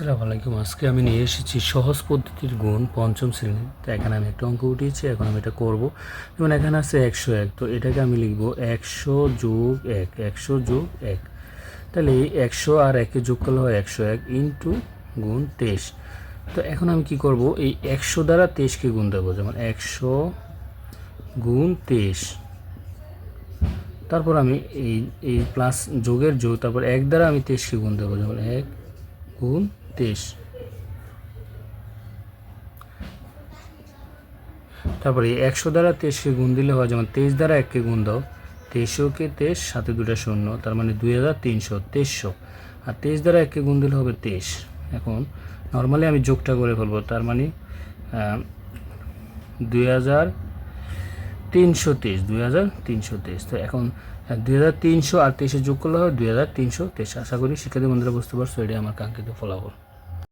আসসালামু আজকে আমি নিয়ে এসেছি সহজ পদ্ধতির গুণ পঞ্চম শ্রেণি তো এখানে আমি একটা অঙ্ক উঠিয়েছি, এখন আমি এটা করব। যেমন এখানে আছে একশো এক, তো এটাকে আমি লিখব একশো যোগ এক, একশো যোগ এক। তাহলে এই একশো আর একে যোগ করলে হয় একশো এক ইন্টু গুণ তেইশ। তো এখন আমি কি করব? এই একশো দ্বারা তেইশকে গুণ দেবো, যেমন একশো গুণ তেইশ। তারপর আমি এই এই প্লাস যোগের যোগ, তারপর এক দ্বারা আমি তেইশকে গুণ দেবো, যেমন এক গুণ তেইশ তারপরে একশো দ্বারা তেইশকে গুণ দিলে হয়, যেমন তেইশ দ্বারা এককে গুণ দাও তেইশশোকে তেইশ, সাথে দুটা শূন্য, তার মানে দুই হাজার তিনশো তেইশশো। আর তেইশ দ্বারা এককে গুণ দিলে হবে তেইশ। এখন নর্মালি আমি যোগটা করে ফেলব, তার মানে দুই হাজার তিনশো তেইশ, দুই হাজার তিনশো তেইশ। তো এখন দুই হাজার তিনশো আর তেইশে যোগ করলে হয় দুই হাজার তিনশো তেইশ। আশা করি শিক্ষার্থী বন্ধুরা বুঝতে পারছ, এটাই আমার কাঙ্ক্ষিত ফলাফল।